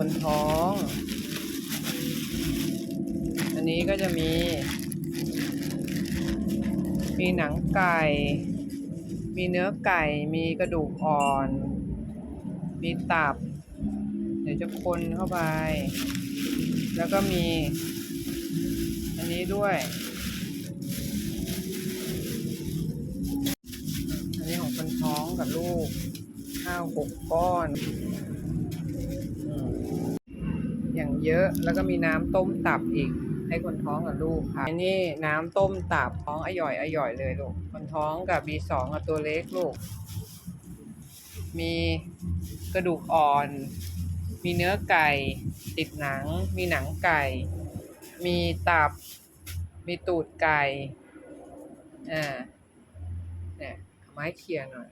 คนท้อง อันนี้ก็จะมี มีหนังไก่ มีเนื้อไก่ มีกระดูกอ่อน มีตับ เดี๋ยวจะคนเข้าไป แล้วก็มี อันนี้ด้วย อันนี้ของคนท้องกับลูกข้าวหกก้อน เยอะ แล้วก็มีน้ำต้มตับอีก ให้คนท้องกับลูกค่ะอันนี้น้ำต้มตับท้องอ่อยอ่อยเลยลูกคนท้องกับบีสองกับตัวเล็กลูก มีกระดูกอ่อน มีเนื้อไก่ ติดหนัง มีหนังไก่ มีตับ มีตูดไก่อ่าเนี่ยไม้เขี่ยหน่อย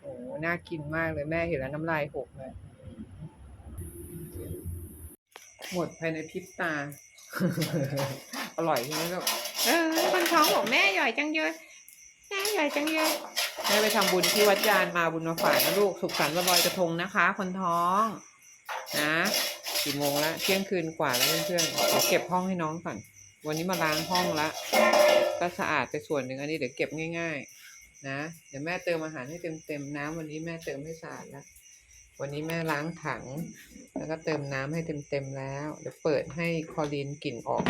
โอ้น่ากินมากเลยแม่เห็นแล้วน้ำลายหกเลย หมดภายในพริบตา อร่อยใช่ไหมลูกเออคนท้องบอกแม่อร่อยจังเยอะแม่อร่อยจังเยอะแม่ไปทำบุญที่วัดยานมาบุญมาฝากนะลูกสุขสันต์วันลอยกระทงนะคะ คนท้อง นะกี่โมงแล้วเที่ยงคืนกว่าแล้วเพื่อนๆเดี๋ยวเก็บห้องให้น้องก่อนวันนี้มาล้างห้องละก็สะอาดไปส่วนหนึ่งอันนี้เดี๋ยวเก็บง่าย ๆ นะเดี๋ยวแม่เติมอาหารให้เต็มๆน้ำวันนี้แม่เติมให้สะอาดแล้ว วันนี้แม่ล้างถัง แล้วก็เติมน้ำให้เต็มๆแล้ว เดี๋ยวเปิดให้คอรีนกลิ่นออก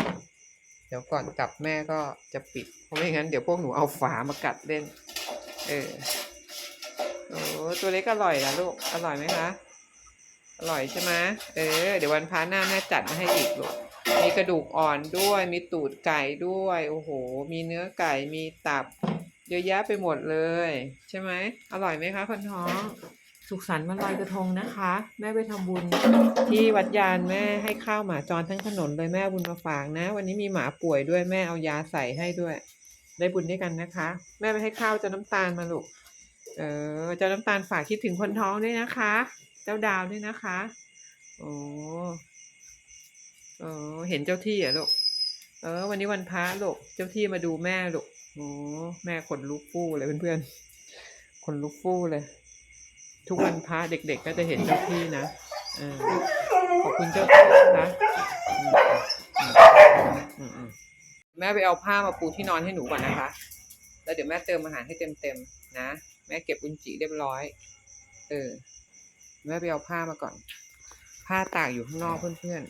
เดี๋ยวก่อนกลับแม่ก็จะปิด เพราะไม่งั้นเดี๋ยวพวกหนูเอาฝามากัดเล่น เออโอ้ตัวเล็กอร่อยนะลูก อร่อยไหมคะ อร่อยใช่ไหมเออ เดี๋ยววันพาหน้าแม่จัดมาให้อีกลูก มีกระดูกอ่อนด้วย มีตูดไก่ด้วย โอ้โห มีเนื้อไก่ มีตับ เยอะแยะไปหมดเลย ใช่ไหม อร่อยไหมคะคนท้อง สุขสันต์วันลอยกระทงนะคะ แม่ไปทำบุญที่วัดยานแม่ให้ข้าวหมาจรทั้งถนนเลยแม่บุญมาฝากนะ วันนี้มีหมาป่วยด้วยแม่เอายาใส่ให้ด้วย ได้บุญด้วยกันนะคะ แม่ไปให้ข้าวเจ้าน้ำตาลมาลูกเออเจ้าน้ำตาลฝากคิดถึงคนท้องด้วยนะคะ เจ้าดาวด้วยนะคะโอ้เออเห็นเจ้าที่อะลูกเออ วันนี้วันพระลูกเจ้าที่มาดูแม่ลูกโอ้แม่ขนลุกฟู่เลยเพื่อนๆขนลุกฟู่เลย ทุกวันพระเด็กๆก็จะเห็นเจ้าที่นะอขอบคุณเจ้าที่นะแม่ไปเอาผ้ามาปูที่นอนให้หนูก่อนนะคะ แล้วเดี๋ยวแม่เติมอาหารให้เต็มๆนะ แม่เก็บอุนจิเรียบร้อย เออ แม่ไปเอาผ้ามาก่อน ผ้าตากอยู่ข้างนอกเพื่อน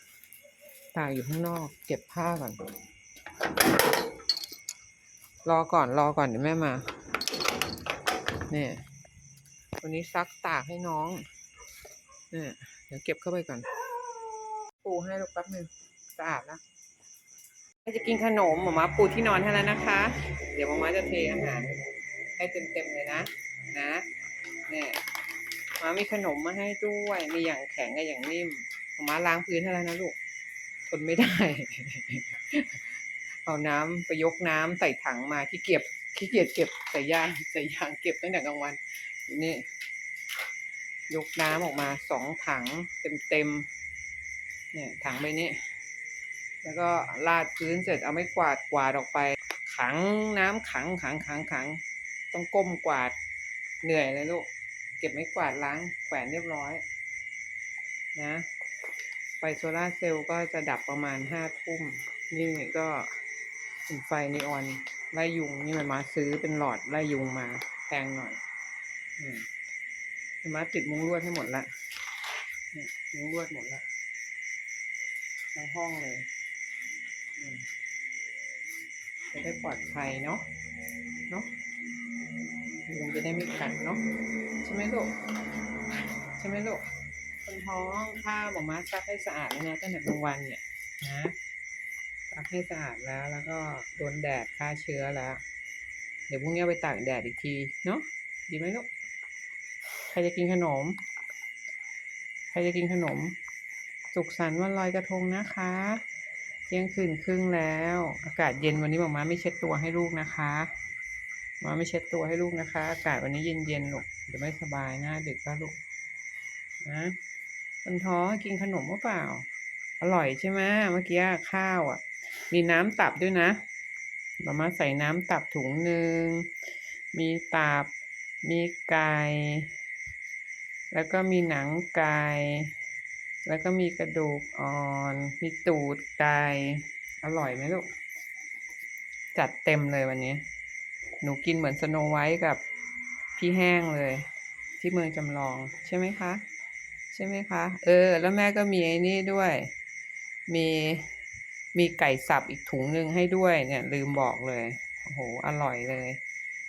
ๆ ตากอยู่ข้างนอก เก็บผ้าก่อน รอก่อนรอก่อนเดี๋ยวแม่มา เนี่ย วันนี้ซักตากให้น้องเนี่ยเดี๋ยวเก็บเข้าไปก่อน ปูให้ลูกแป๊บหนึ่งสะอาดแล้วจะกินขนมหมามาปูที่นอนให้แล้วนะคะ เดี๋ยวหมามาจะเทอาหารให้เต็มๆเลยนะนะเนี่ยหมามีขนมมาให้ด้วย มีอย่างแข็งกับอย่างนิ่มหมามาล้างพื้นให้แล้วนะลูกทนไม่ได้ เอาน้ำไปยกน้ำใส่ถังมาที่เก็บขี้เกียจเก็บใส่ยางใส่ยางเก็บตั้งแต่กลางวัน นี่ยกน้ำออกมาสองถังเต็มๆเนี่ยถังใบนี้ แล้วก็ลาดพื้นเสร็จเอาไม้กวาดกวาดออกไป ขังน้ำขังขังขังขัง ต้องก้มกวาดเหนื่อยเลยลูก เก็บไม้กวาดล้างแขวนเรียบร้อย นะไฟโซลาเซลล์ก็จะดับประมาณห้าทุ่ม นี่ก็เป็นไฟนีออนไล่ยุงนี่มันมาซื้อเป็นหลอดไล่ยุงมาแพงหน่อย มมาติดมุ้งลวดให้หมดละเนี่ยมุ้งลวดหมดละทั้งห้องเลยจะได้ปลอดภัยเนาะเนาะยุงจะได้ไม่กัดเนาะใช่ไหมลูกใช่ไหมลูกคนท้องผ้าหมอมาซักให้สะอาดแล้วนะตั้งแต่กลางวันเนี่ยนะซักให้สะอาดแล้วแล้วก็โดนแดดฆ่าเชื้อแล้ว เดี๋ยวพรุ่งนี้ไปตากแดดอีกทีเนาะดีไหมลูก รจะกินขนม ใครจะกินขนม สุขสันต์วันลอยกระทงนะคะเที่ยงคืนครึ่งแล้ว อากาศเย็นวันนี้หมอมาไม่เช็ดตัวให้ลูกนะคะหมอมาไม่เช็ดตัวให้ลูกนะคะ อากาศวันนี้เย็นเย็นๆลูกเดี๋ยวไม่สบายหน้าดึกก็ลูกนะคนท้องกินขนมหรือเปล่า อร่อยใช่ไหมเมื่อกี้ข้าวอะ มีน้ำตับด้วยนะหมอมาใส่น้ำตับถุงหนึ่งมีตับมีไก่ แล้วก็มีหนังไก่แล้วก็มีกระดูกอ่อน มีตูดไก่อร่อยไหมลูก จัดเต็มเลยวันนี้ หนูกินเหมือนสโนไวท์กับพี่แห้งเลย ที่เมืองจำลอง ใช่ไหมคะ ใช่ไหมคะ เออ แล้วแม่ก็มีไอ้นี่ด้วย มีมีไก่สับอีกถุงหนึ่งให้ด้วยเนี่ย ลืมบอกเลยโอ้โหอร่อยเลย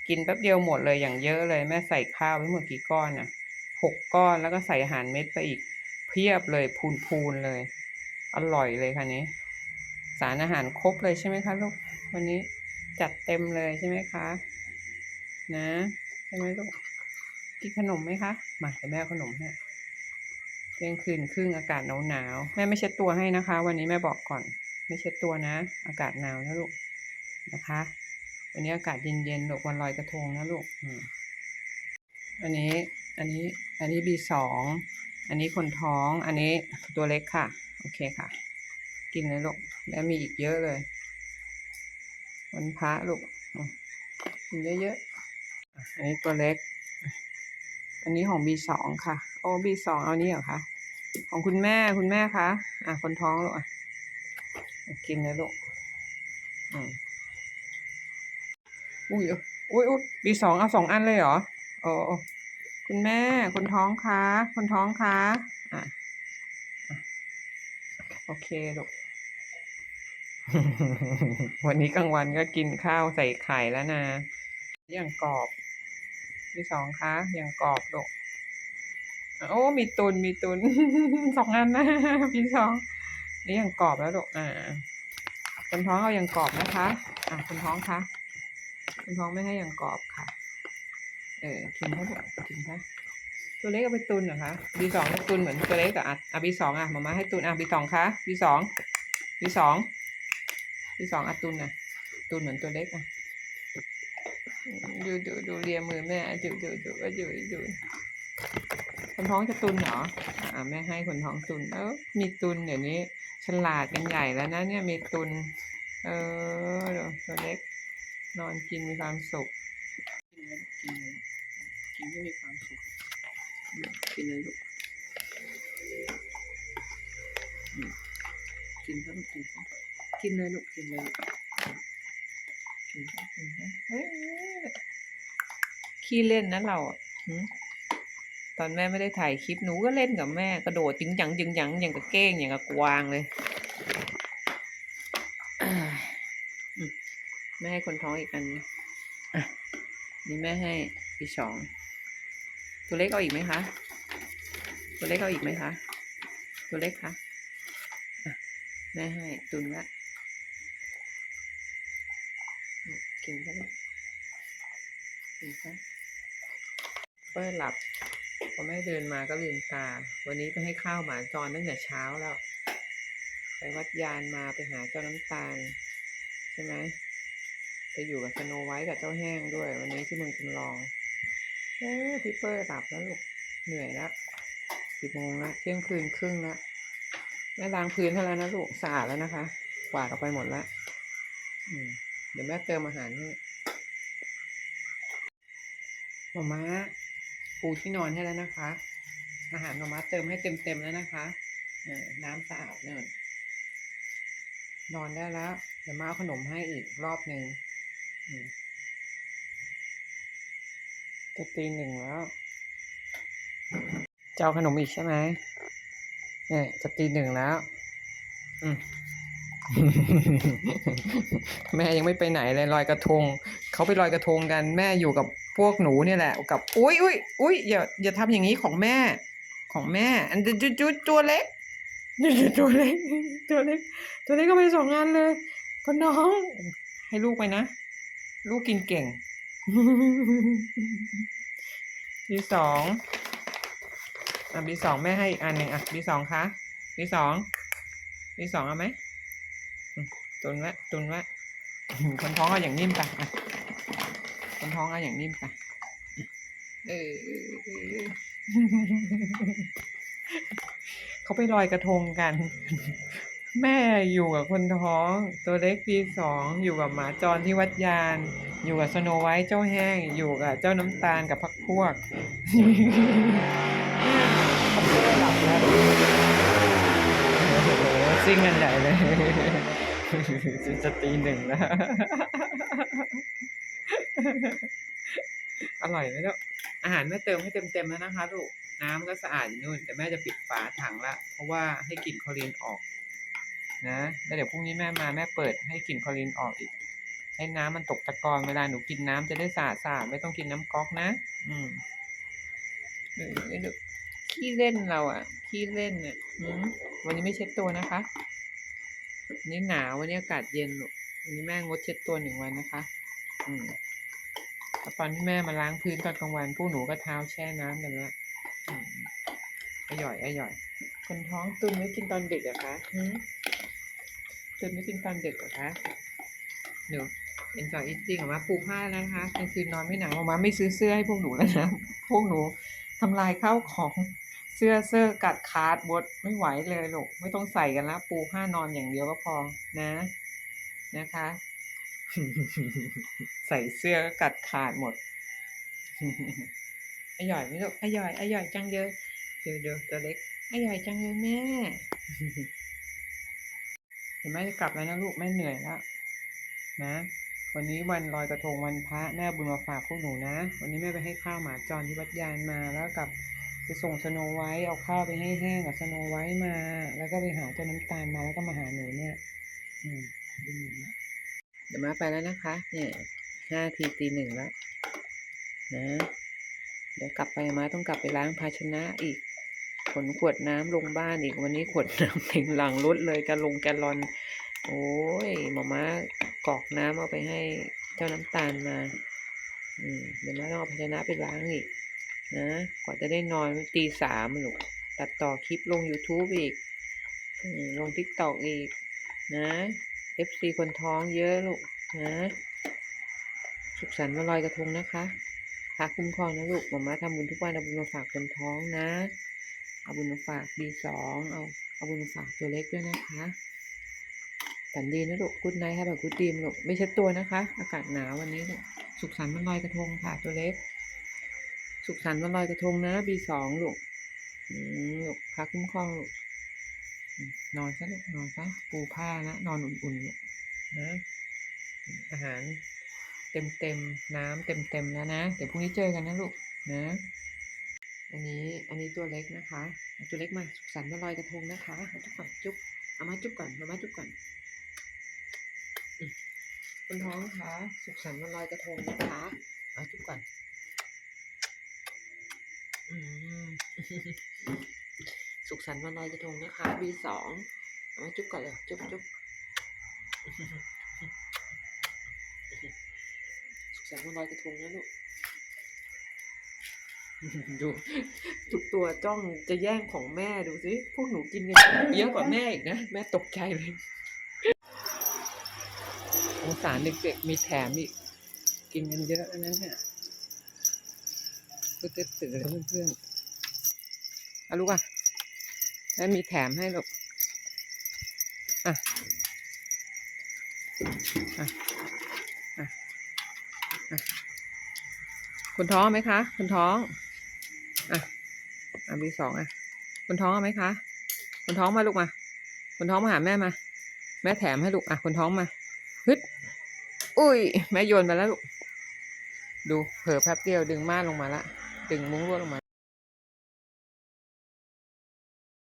กินแป๊บเดียวหมดเลยอย่างเยอะเลย แม่ใส่ข้าวไว้หมดกี่ก้อนอะ หกก้อนแล้วก็ใส่อาหารเม็ดไปอีก เพียบเลยพูนๆเลย อร่อยเลยค่ะนี้ สารอาหารครบเลยใช่ไหมคะลูกวันนี้จัดเต็มเลยใช่ไหมคะ นะใช่ไหมลูกกินขนมไหมคะมาเดี๋ยวแม่ขนมให้เที่ยงคืนครึ่งอากาศหนาวหนาวแม่ไม่เช็ดตัวให้นะคะ วันนี้แม่บอกก่อน ไม่เช็ดตัวนะ อากาศหนาวนะลูกนะคะ วันนี้อากาศเย็นๆลูกวันลอยกระทงนะลูกอันนี้ อันนี้อันนี้บีสองอันนี้คนท้อง อันนี้ตัวเล็กค่ะ โอเคค่ะ กินเลยลูก แล้วมีอีกเยอะเลย วันพระลูก กินเยอะๆอะอันนี้ตัวเล็ก อันนี้ของบีสองค่ะ โอ้บีสองเอานี้เหรอคะ ของคุณแม่คุณแม่คะ อะ คนท้องลูกอะ กินเลยลูก อืมอุ้ยอุ้ยอุ้ยบีสองเอาสองอันเลยเหรอโอ้ คุณแม่คนท้องคะคนท้องคะอะโอเคลูกวันนี้กลางวันก็กินข้าวใส่ไข่แล้วนะอย่างกรอบบีสองคะอย่างกรอบลูกโอ้มีตุนมีตุนสองอันนะบีสองนี่อย่างกรอบแล้วลูกอ่าคนท้องเอาอย่างกรอบนะคะ อะคนท้องคะคุณท้องไม่ให้อย่างกรอบ ค่ะเออกินได้ปะกินได้ตัวเล็กเอาไปตุนเหรอคะบีสองตุนเหมือนตัวเล็กกับอะอะบีสองอะมามาให้ตุนอะบีสองคะบีสองบีสองบีสองอะตุนอะ ตุนเหมือนตัวเล็กอะดูดูดูเลียมือแม่ดูดูดูดูดูคนท้องจะตุนเหรออะแม่ให้คนท้องตุนเออมีตุนเดี๋ยวนี้ฉลาดกันใหญ่แล้วนะเนี่ยมีตุน เออตัวเล็ก นอนกินมีความสุข กินเลยกินเลย กินให้มีความสุขกินเลยลูกกินซะลูกกินซะกินเลยลูกกินเลยลูกกินซะกินซะเฮ้ยขี้เล่นนะเราอะตอนแม่ไม่ได้ถ่ายคลิปหนูก็เล่นกับแม่กระโดดจึงจังจึงจังอย่างกับเก้งอย่างกับกวางเลยแม่ให้คนท้องอีกอันนี่แม่ให้พี่สอง ตัวเล็กเอาอีกไหมคะ ตัวเล็กเอาอีกไหมคะ ตัวเล็กคะแม่ให้ตุนละกินซะลูกกินซะเปิ้ลหลับพอแม่เดินมาก็ลืมตา วันนี้ไปให้ข้าวหมาจรตั้งแต่เช้าแล้ว ไปวัดยานมาไปหาเจ้าน้ำตาล ใช่ไหมไปอยู่กับสโนไวท์กับเจ้าแห้งด้วย วันนี้ที่เมืองจำลอง เอ้พี่เปิ้ลหลับแล้วลูก เหนื่อยแล้วสิบโมงแล้วเที่ยงคืนครึ่งแล้วแม่ล้างพื้นให้แล้วนะลูกสะอาดแล้วนะคะกวาดออกไปหมดแล้วอืเดี๋ยวแม่เติมอาหารให้หมาม้าปูที่นอนให้แล้วนะคะ อาหารหมาม้าเติมให้เต็มๆแล้วนะคะเอน้ำสะอาดเนอะนอนได้แล้ว เดี๋ยวมาเอาขนมให้อีกรอบหนึ่งอืม จะตีหนึ่งแล้ว เจะเอาขนมอีกใช่ไหมเนี่ยจะตีหนึ่งแล้ว อืมแม่ยังไม่ไปไหนเลยลอยกระทง เขาไปลอยกระทงกัน แม่อยู่กับพวกหนูเนี่ยแหละ กับ อุ้ยอุ้ยอุ้ยอย่าอย่าทำอย่างนี้ของแม่ ของแม่ อันจุดจุดตัวเล็กตัวเล็กตัวเล็กตัวเล็กก็ไปสองงานเลย ก็น้อง ให้ลูกไปนะ ลูกกินเก่ง บีสองอะบีสองแม่ให้อีกอันหนึ่งอะบีสองคะบีสองบีสองเอาไหมตุนไว้ตุนไว้คนท้องเอาอย่างนิ่มไปอะคนท้องเอาอย่างนิ่มไปเออเขาไปลอยกระทงกัน แม่อยู่กับคนท้อง ตัวเล็กปีสองอยู่กับหมาจรที่วัดยาน อยู่กับสโนไวท์เจ้าแห้ง อยู่กับเจ้าน้ำตาลกับพักพวกพักพวกหลับแล้วโอ้โหซิ่งกันใหญ่เลยจะตีหนึ่งแล้วอร่อยไหมลูกอาหารแม่เติมให้เต็มๆแล้วนะคะลูกน้ำก็สะอาดอยู่นู่น แต่แม่จะปิดฝาถังละ เพราะว่าให้กลิ่นคลอรีนออก นะแล้วเดี๋ยวพรุ่งนี้แม่มาแม่เปิดให้กลิ่นคลอรีนออกอีก ให้น้ำมันตกตะกอนเวลาหนูกินน้ำจะได้สะอาดสะอาดไม่ต้องกินน้ำก๊อกนะ อืมเออดี๋ยวขี้เล่นเราอะ ขี้เล่นเนี่ยอืมวันนี้ไม่เช็ดตัวนะคะวันนี้หนาววันนี้อากาศเย็นลูกวันนี้แม่งดเช็ดตัวหนึ่งวันนะคะ อืมตอนที่แม่มาล้างพื้นตอนกลางวันพวกหนูก็เท้าแช่น้ำกันล้วอืมอร่อยอร่อย คนท้องตุนไม่กินตอนเด็กหรอะคะ หืมตุนไม่กินตอนเด็กเหรอคะเดี๋ยวเอ็นจอยอิทติ้งออกมาปูผ้าแล้วนะคะกลางคืนนอนไม่หนาวออกมาไม่ซื้อเสื้อให้พวกหนูแล้วนะพวกหนูทำลายข้าวของเสื้อเสื้อกัดขาดบดไม่ไหวเลยลูกไม่ต้องใส่กันแล้วปูผ้านอนอย่างเดียวก็พอนะนะคะ ใส่เสื้อกัดขาดหมดอร่อยไหมลูกอร่อยอร่อยจังเลยเดี๋ยวเดี๋ยวตัวเล็กอร่อยจังเลยแม่ ห็นไหมจะกลับแล้วนะลูกแม่เหนื่อยแล้วนะวันนี้วันลอยกระทงวันพระแม่บุญมาฝากพวกหนูนะ วันนี้แม่ไปให้ข้าวหมาจรที่วัดยานมาแล้วกลับไปส่งสโนไวท์เอาข้าวไปให้แห้งกับสโนไวท์มา แล้วก็ไปหาเจ้าน้ำตาลมาแล้วก็มาหาหนูเนี่ย อืมเดี๋ยวมาไปแล้วนะคะ เนี่ยห้าทีตีหนึ่งแล้ว นะ เดี๋ยวกลับไปมาต้องกลับไปล้างภาชนะอีก ขนขวดน้ำลงบ้านอีกวันนี้ขวดน้ำเต็มหลังรถเลยแกลงแกลลอน โอ้ยหมาม่ากอกน้ำเอาไปให้เจ้าน้ำตาลมา อืมเดี๋ยวมาต้องเอาภาชนะไปล้างอีก นะกว่าจะได้นอนตีสามลูกตัดต่อคลิปลง YouTube อีกอลง t ิ k t o k อีก นะ FC คนท้องเยอะลูก นะ สุขสันต์วันลอยกระทงนะคะพระคุ้มครองนะลูกหมาม่าทำบุญทุกวันเอาบุญมาฝากคนท้องนะ เอาบุญมาฝากบีสองเอาเอาบุญมาฝากตัวเล็กด้วยนะคะฝันดีนะลูกกุดไนท์ค่ะแบบกุดดีมลูกไม่ใช่ตัวนะคะ อากาศหนาววันนี้ลูกสุขสันต์วันลอยกระทงค่ะตัวเล็ก สุขสันต์วันลอยกระทงนะบีสองลูกลูกพักคุ้มครองลูกนอนซะลูกนอนซะปูผ้านะ นอนอุ่นๆลูกนะอาหารเต็มเต็มๆน้ำเต็มเต็มๆแล้วนะ เดี๋ยวพรุ่งนี้เจอกันนะลูกนะ นี้อันนี้ตัวเล็กนะคะ ตัวเล็กมาสุขสันต์วันลอยกระทงนะคะเอาจุ๊บก่อนจุ๊บเอามาจุ๊บก่อนเอามาจุ๊บก่อนอืมคุณท้องคะสุขสันต์วันลอยกระทงนะคะเอาจุ๊บก่อนอืมสุขสันต์วันลอยกระทงนะคะบีสองเอามาจุ๊บก่อนเลยจุ๊บจุ๊บสุขสันต์วันลอยกระทงนะลูก ดูทุกตัวจ้องจะแย่งของแม่ดูสิพวกหนูกินกันเยอะกว่าแม่อีกนะ แม่ตกใจเลยสงสารเด็กๆมีแถมอีก กินกันเยอะแล้วนั้นเนี่ยก็จะตื่นแล้วเพื่อนๆอาลูกอะแม่มีแถมให้ลูกอะอะอะอะคุณท้องไหมคะ คุณท้อง อะอะบีสองอะคนท้องเอาไหมคะคนท้องมาลูกมาคนท้องมาหาแม่มา แม่แถมให้ลูกอะคนท้องมาฮึดอุ้ย แม่โยนไปแล้วลูกดูเผลอแป๊บเดียวดึงม่านลงมาละดึงมุ้งลวดลงมา